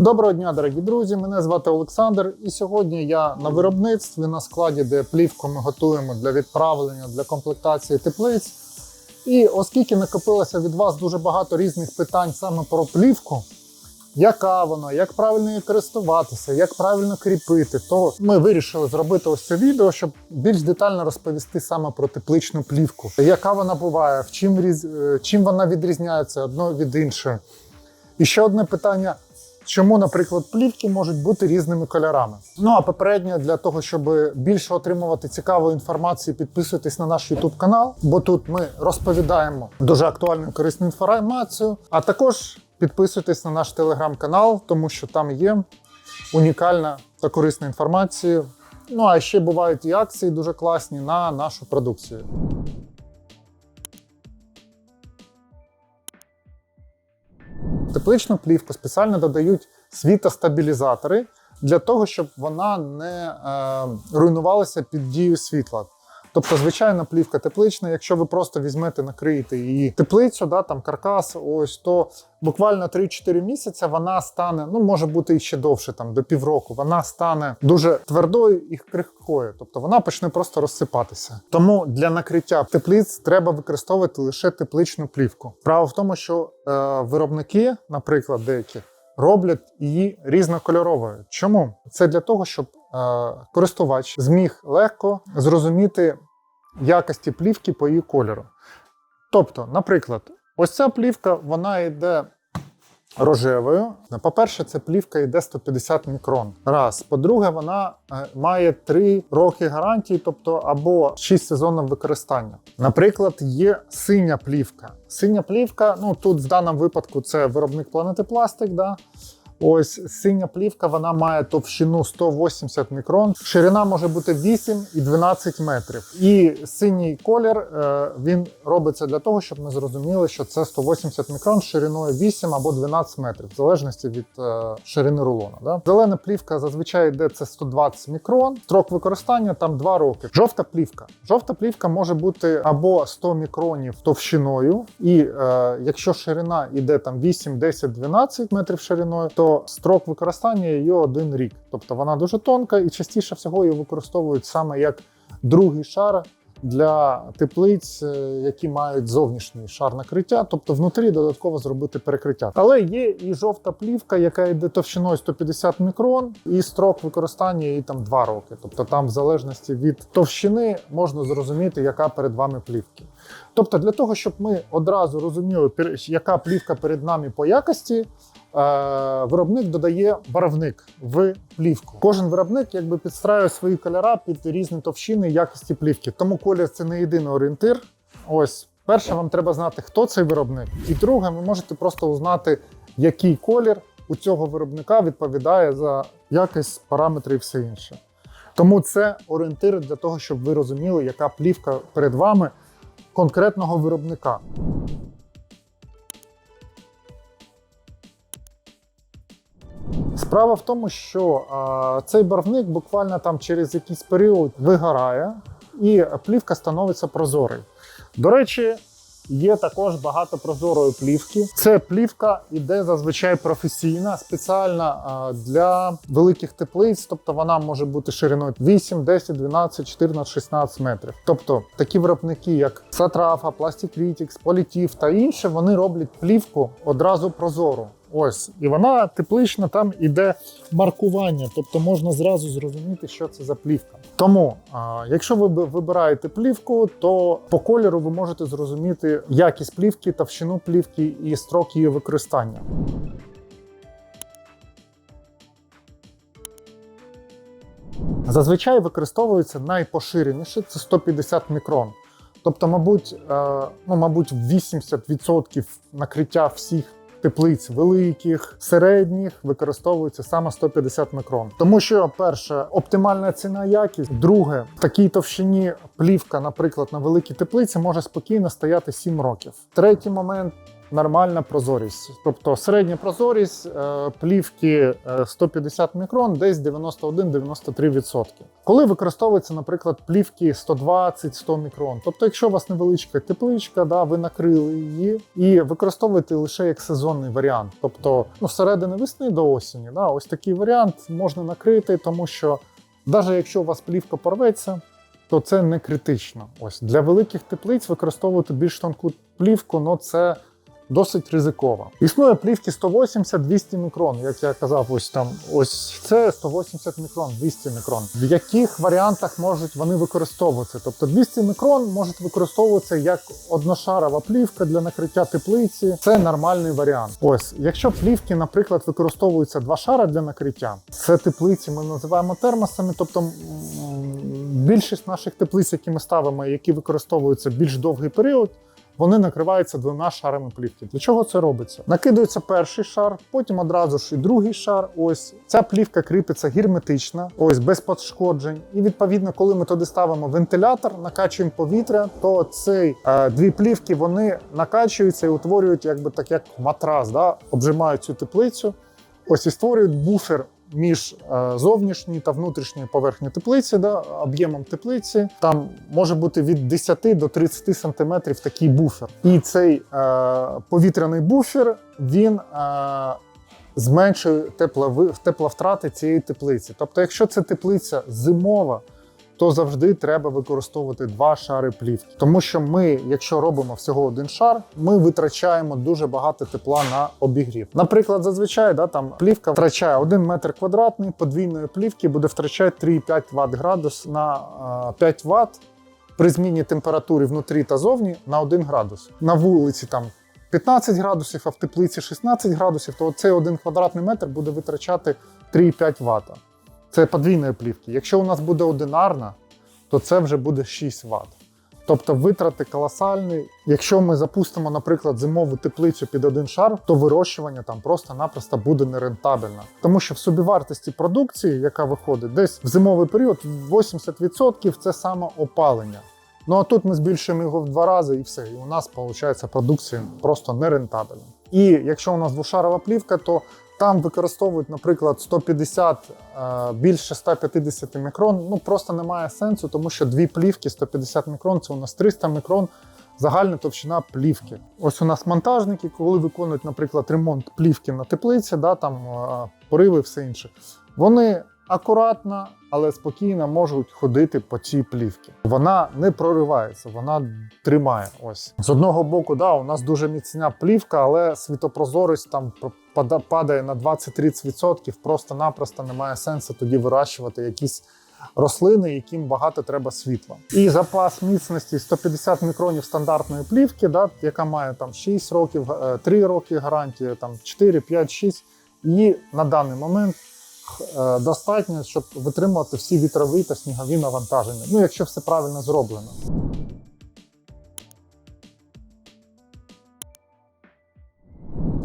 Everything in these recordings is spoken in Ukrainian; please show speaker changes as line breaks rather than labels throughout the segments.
Доброго дня, дорогі друзі! Мене звати Олександр, і сьогодні я на виробництві на складі, де плівку ми готуємо для відправлення для комплектації теплиць. І оскільки накопилося від вас дуже багато різних питань саме про плівку, яка вона, як правильно її користуватися, як правильно кріпити, то ми вирішили зробити ось це відео, щоб більш детально розповісти саме про тепличну плівку, яка вона буває, в чим, різ... е, чим вона відрізняється одно від іншої. І ще одне питання: чому, наприклад, плівки можуть бути різними кольорами? Ну а попередньо для того, щоб більше отримувати цікавої інформації, підписуйтесь на наш YouTube канал, бо тут ми розповідаємо дуже актуальну корисну інформацію. А також підписуйтесь на наш телеграм-канал, тому що там є унікальна та корисна інформація. Ну а ще бувають і акції дуже класні на нашу продукцію. Тепличну плівку спеціально додають світостабілізатори для того, щоб вона не е, руйнувалася під дією світла. Тобто, звичайна плівка теплична, якщо ви просто візьмете, накриєте її теплицю, да, там каркас, ось то буквально 3-4 місяці вона стане, ну може бути і ще довше, там до півроку. Вона стане дуже твердою і крихкою, тобто вона почне просто розсипатися. Тому для накриття теплиць треба використовувати лише тепличну плівку. Справа в тому, що е, виробники, наприклад, деякі. Роблять її різнокольоровою. Чому? Це для того, щоб е, користувач зміг легко зрозуміти якості плівки по її кольору. Тобто, наприклад, ось ця плівка вона йде рожевою. По-перше, ця плівка йде 150 мікрон. Раз. По-друге, вона е, має 3 роки гарантії, тобто або 6 сезонів використання. Наприклад, є синя плівка. Синя плівка, ну тут в даному випадку це виробник планети Пластик. Да? Ось синя плівка, вона має товщину 180 мікрон. Ширина може бути 8 і 12 метрів. І синій колір е, він робиться для того, щоб ми зрозуміли, що це 180 мікрон шириною 8 або 12 метрів, в залежності від е, ширини рулона. Зелена плівка зазвичай йде це 120 мікрон. Строк використання там 2 роки. Жовта плівка. Жовта плівка може бути або 100 мікронів товщиною, і е, якщо ширина йде там 8, 10, 12 метрів шириною, то строк використання її один рік. Тобто вона дуже тонка і частіше всього її використовують саме як другий шар для теплиць, е, які мають зовнішній шар накриття, тобто внутрі додатково зробити перекриття. Але є і жовта плівка, яка йде товщиною 150 мікрон, і строк використання її там 2 роки. Тобто, там, в залежності від товщини, можна зрозуміти, яка перед вами плівки. Тобто, для того, щоб ми одразу розуміли, яка плівка перед нами по якості. Е, виробник додає барвник в плівку. Кожен виробник якби підстраює свої кольора під різні товщини і якості плівки. Тому колір це не єдиний орієнтир. Ось перше, вам треба знати, хто цей виробник. І друге, ви можете просто узнати, який колір у цього виробника відповідає за якість параметри і все інше. Тому це орієнтир для того, щоб ви розуміли, яка плівка перед вами конкретного виробника. Справа в тому, що а, цей барвник буквально там через якийсь період вигорає, і плівка становиться прозорою. До речі, є також багато прозорої плівки. Це плівка іде зазвичай професійна, спеціальна а, для великих теплиць, тобто вона може бути шириною 8, 10, 12, 14, 16 метрів. Тобто такі виробники, як Сатрафа, Plastic Critics, Politiv та інші, вони роблять плівку одразу прозору. Ось, і вона теплична, там іде маркування, тобто можна зразу зрозуміти, що це за плівка. Тому, а, якщо ви вибираєте плівку, то по кольору ви можете зрозуміти якість плівки, товщину плівки і строк її використання. Зазвичай використовується найпоширеніше це 150 мікрон. Тобто, мабуть, е, ну, мабуть, 80% накриття всіх теплиць великих, середніх використовується саме 150 мікрон. Тому що, перше, оптимальна ціна якість. Друге, в такій товщині плівка, наприклад, на великій теплиці може спокійно стояти 7 років. Третій момент. Нормальна прозорість. Тобто середня прозорість е, плівки е, 150 мікрон десь 91-93%. Коли використовується, наприклад, плівки 120-100 мікрон. Тобто, якщо у вас невеличка тепличка, да, ви накрили її і використовуєте лише як сезонний варіант. Тобто, ну, середини весни до осені, да, ось такий варіант можна накрити, тому що навіть якщо у вас плівка порветься, то це не критично. Ось для великих теплиць використовувати більш тонку плівку, ну це досить ризиково. Існує плівки 180-200 мікрон, як я казав, ось там ось це 180 мікрон, 200 мікрон. В яких варіантах можуть вони використовуватися? Тобто 200 мікрон можуть використовуватися як одношарова плівка для накриття теплиці. Це нормальний варіант. Ось, якщо плівки, наприклад, використовуються два шара для накриття, це теплиці ми називаємо термосами, тобто більшість наших теплиць, які ми ставимо, які використовуються більш довгий період. Вони накриваються двома шарами плівки. Для чого це робиться? Накидується перший шар, потім одразу ж і другий шар. Ось ця плівка кріпиться герметично, ось без пошкоджень. І відповідно, коли ми туди ставимо вентилятор, накачуємо повітря, то ці е, дві плівки вони накачуються і утворюють, якби так як матрас, да? обжимають цю теплицю. Ось і створюють буфер між е, зовнішньою та внутрішньою поверхнею теплиці, да, об'ємом теплиці. Там може бути від 10 до 30 сантиметрів такий буфер. І цей е, повітряний буфер він е, зменшує тепловтрати цієї теплиці. Тобто, якщо це теплиця зимова, то завжди треба використовувати два шари плівки. Тому що ми, якщо робимо всього один шар, ми витрачаємо дуже багато тепла на обігрів. Наприклад, зазвичай да, там плівка втрачає 1 метр квадратний, подвійної плівки буде втрачати 3,5 Вт градус на е, 5 Вт при зміні температури внутрі та зовні на 1 градус. На вулиці там 15 градусів, а в теплиці 16 градусів, то цей 1 квадратний метр буде витрачати 3,5 Вт. Це подвійної плівки. Якщо у нас буде одинарна, то це вже буде 6 Вт. Тобто витрати колосальні. Якщо ми запустимо, наприклад, зимову теплицю під один шар, то вирощування там просто-напросто буде нерентабельно. Тому що в собівартості продукції, яка виходить, десь в зимовий період 80% це саме опалення. Ну а тут ми збільшуємо його в два рази і все. І у нас виходить продукція просто нерентабельна. І якщо у нас двошарова плівка, то там використовують, наприклад, 150 е, більше 150 мікрон. Ну просто немає сенсу, тому що дві плівки 150 мікрон це у нас 300 мікрон. Загальна товщина плівки. Ось у нас монтажники, коли виконують, наприклад, ремонт плівки на теплиці, да, там е, пориви, все інше. Вони акуратно, але спокійно можуть ходити по цій плівці. Вона не проривається, вона тримає. Ось з одного боку, да, у нас дуже міцна плівка, але світопрозорість там падає на 20-30%. Просто-напросто немає сенсу тоді вирощувати якісь рослини, яким багато треба світла. І запас міцності 150 мікронів стандартної плівки, да, яка має там 6 років, е, 3 роки гарантії, там 4, 5, 6. І на даний момент е, достатньо, щоб витримувати всі вітрові та снігові навантаження. Ну, якщо все правильно зроблено.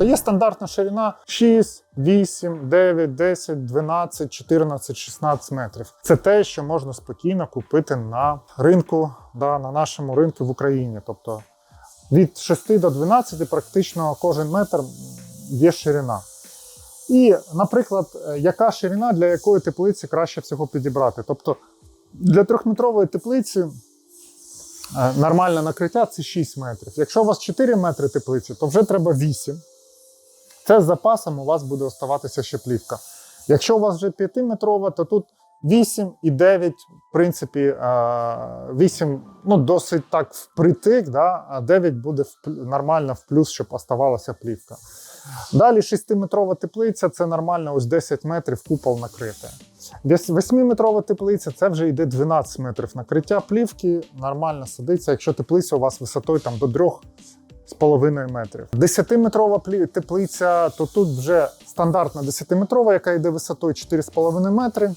То є стандартна ширина 6, 8, 9, 10, 12, 14, 16 метрів. Це те, що можна спокійно купити на ринку, да, на нашому ринку в Україні. Тобто від 6 до 12 практично кожен метр є ширина. І, наприклад, е, яка ширина для якої теплиці краще всього підібрати? Тобто для трьохметрової теплиці е, нормальне накриття це 6 метрів. Якщо у вас 4 метри теплиці, то вже треба 8. Це з запасом у вас буде оставатися ще плівка. Якщо у вас вже 5-метрова, то тут 8 і 9, в принципі, е, 8 ну, досить так впритик, да? а 9 буде нормально в плюс, щоб оставалася плівка. Далі 6-метрова теплиця це нормально, ось 10 метрів купол накрите. Десь 8-метрова теплиця це вже йде 12 метрів накриття плівки, нормально сидиться, якщо теплиця у вас висотою там до 3 з половиною метрів. 10-метрова теплиця, то тут вже стандартна 10-метрова, яка йде висотою 4,5 метри.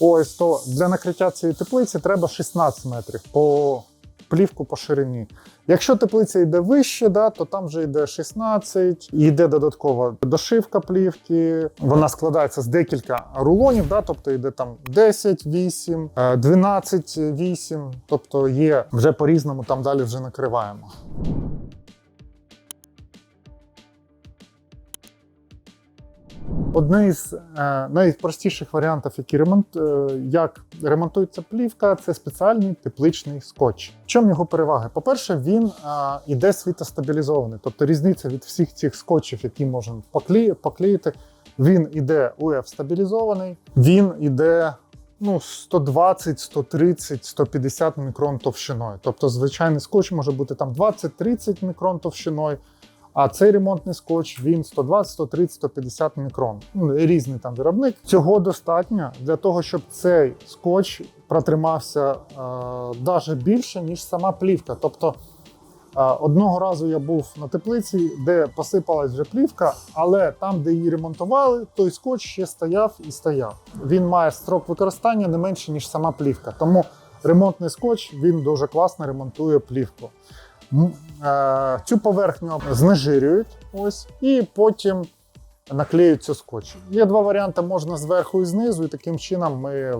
Ось то для накриття цієї теплиці треба 16 метрів по плівку по ширині. Якщо теплиця йде вище, да, то там вже йде 16, і йде додаткова дошивка плівки. Вона складається з декілька рулонів, да, тобто йде там 10, 8, е, 12, 8, тобто є вже по-різному, там далі вже накриваємо. Одне із е, найпростіших варіантів, які ремонт, е, як ремонтується плівка, це спеціальний тепличний скотч. В чому його переваги? По-перше, він е, іде світостабілізований, тобто різниця від всіх цих скотчів, які можна поклеїти. Він іде УФ стабілізований, він іде ну, 120, 130, 150 мікрон товщиною. Тобто, звичайний скотч може бути там 20-30 мікрон товщиною. А цей ремонтний скотч він 120, 130, 150 мікрон. Ну, різний там виробник. Цього достатньо для того, щоб цей скотч протримався е, навіть більше, ніж сама плівка. Тобто е, одного разу я був на теплиці, де посипалась вже плівка, але там, де її ремонтували, той скотч ще стояв і стояв. Він має строк використання не менше, ніж сама плівка. Тому ремонтний скотч він дуже класно ремонтує плівку. Е, Цю поверхню знежирюють ось, і потім наклеюють цю скотч. Є два варіанти: можна зверху і знизу, і таким чином ми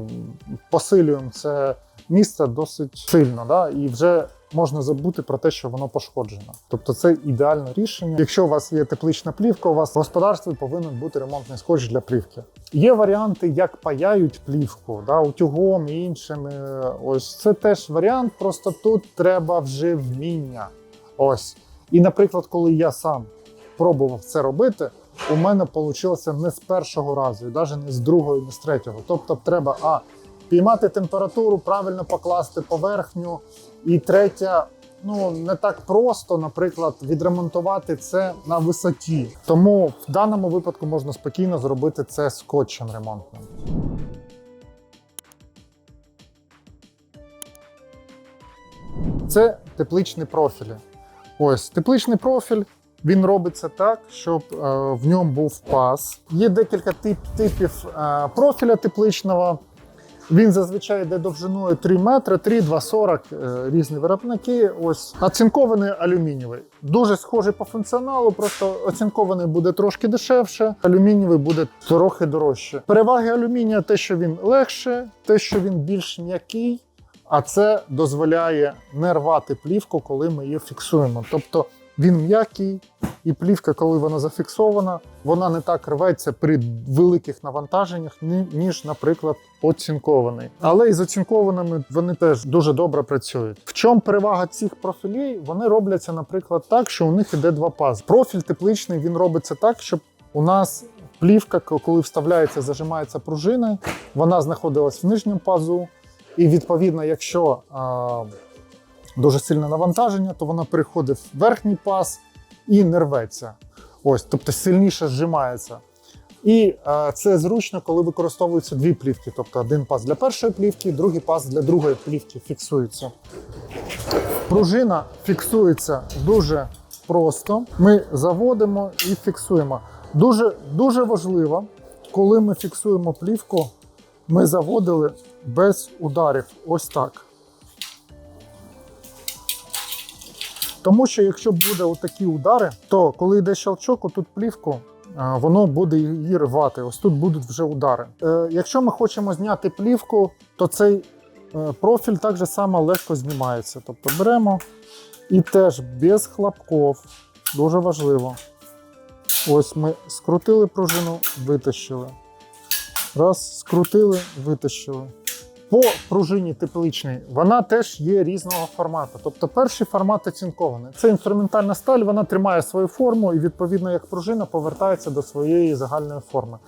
посилюємо це місце досить сильно, да? і вже можна забути про те, що воно пошкоджено. Тобто це ідеальне рішення. Якщо у вас є теплична плівка, у вас в господарстві повинен бути ремонтний скотч для плівки. Є варіанти, як паяють плівку, да, утюгом і іншими. Ось це теж варіант. Просто тут треба вже вміння. Ось. І, наприклад, коли я сам пробував це робити, у мене вийшло не з першого разу, і навіть не з другого, не з третього. Тобто, треба а піймати температуру, правильно покласти поверхню. І третя, ну не так просто, наприклад, відремонтувати це на висоті. Тому в даному випадку можна спокійно зробити це скотчем ремонтним. Це тепличні профілі. Ось тепличний профіль. Він робиться так, щоб е, в ньому був паз. Є декілька тип, типів е, профіля тепличного. Він зазвичай йде довжиною 3 метри, 3, 2, 40, е, різні виробники. Ось оцінкований алюмінієвий. Дуже схожий по функціоналу, просто оцінкований буде трошки дешевше, алюмінієвий буде трохи дорожче. Переваги алюмінія те, що він легше, те, що він більш м'який, а це дозволяє не рвати плівку, коли ми її фіксуємо. Тобто він м'який, і плівка, коли вона зафіксована, вона не так рветься при великих навантаженнях, ніж, наприклад, оцінкований. Але із оцінкованими вони теж дуже добре працюють. В чому перевага цих профілей? Вони робляться, наприклад, так, що у них іде два пази. Профіль тепличний він робиться так, щоб у нас плівка, коли вставляється, зажимається пружина, вона знаходилась в нижньому пазу. І відповідно, якщо а, дуже сильне навантаження, то вона переходить в верхній паз і не рветься. Ось, тобто сильніше зжимається. І е, це зручно, коли використовуються дві плівки. Тобто один паз для першої плівки, другий паз для другої плівки фіксується. Пружина фіксується дуже просто. Ми заводимо і фіксуємо. Дуже, дуже важливо, коли ми фіксуємо плівку, ми заводили без ударів. Ось так. Тому що якщо буде отакі удари, то коли йде щелчок, отут плівку, воно буде її рвати. Ось тут будуть вже удари. Е, якщо ми хочемо зняти плівку, то цей е, профіль так же само легко знімається. Тобто беремо і теж без хлопків, дуже важливо. Ось ми скрутили пружину, витащили. Раз, скрутили, витащили. По пружині тепличній вона теж є різного формату. Тобто перший формат оцінкований. Це інструментальна сталь, вона тримає свою форму і, відповідно, як пружина повертається до своєї загальної форми.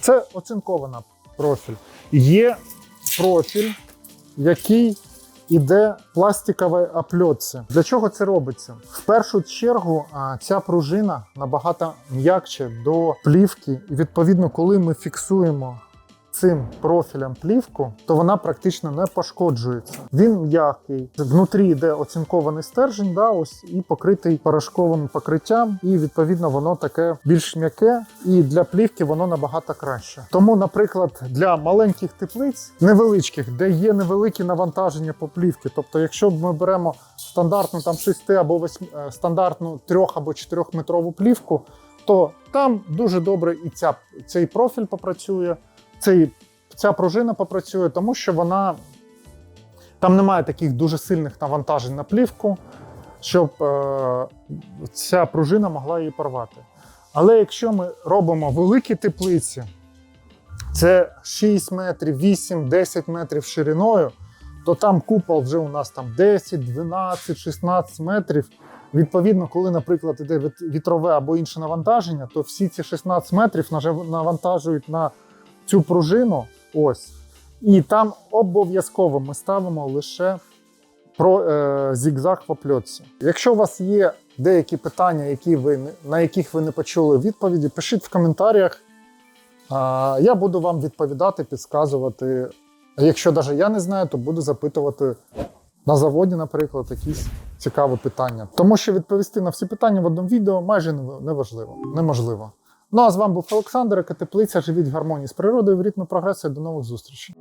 Це оцінкована профіль. Є профіль, який іде пластиковій опльотці. Для чого це робиться? В першу чергу ця пружина набагато м'якче до плівки, і відповідно, коли ми фіксуємо цим профілем плівку, то вона практично не пошкоджується. Він м'який. Внутрі йде оцінкований стержень, да, ось і покритий порошковим покриттям, і відповідно воно таке більш м'яке, і для плівки воно набагато краще. Тому, наприклад, для маленьких теплиць, невеличких, де є невеликі навантаження по плівці, тобто, якщо ми беремо стандартну там 6 або 8, е, стандартну 3 або 4 метрову плівку, то там дуже добре і ця, цей профіль попрацює цей, ця пружина попрацює, тому що вона там немає таких дуже сильних навантажень на плівку, щоб е, ця пружина могла її порвати. Але якщо ми робимо великі теплиці, це 6 метрів, 8, 10 метрів шириною, то там купол вже у нас там 10, 12, 16 метрів. Відповідно, коли, наприклад, іде вітрове або інше навантаження, то всі ці 16 метрів навантажують на цю пружину. Ось. І там обов'язково ми ставимо лише про е, зігзаг в опльотці. Якщо у вас є деякі питання, які ви, на яких ви не почули відповіді, пишіть в коментарях. А, я буду вам відповідати, підказувати. Якщо навіть я не знаю, то буду запитувати на заводі, наприклад, якісь цікаві питання. Тому що відповісти на всі питання в одному відео майже неважливо, неможливо. Ну а з вами був Олександр, Катеплиця. Живіть в гармонії з природою, в ритмі прогресу. До нових зустрічей.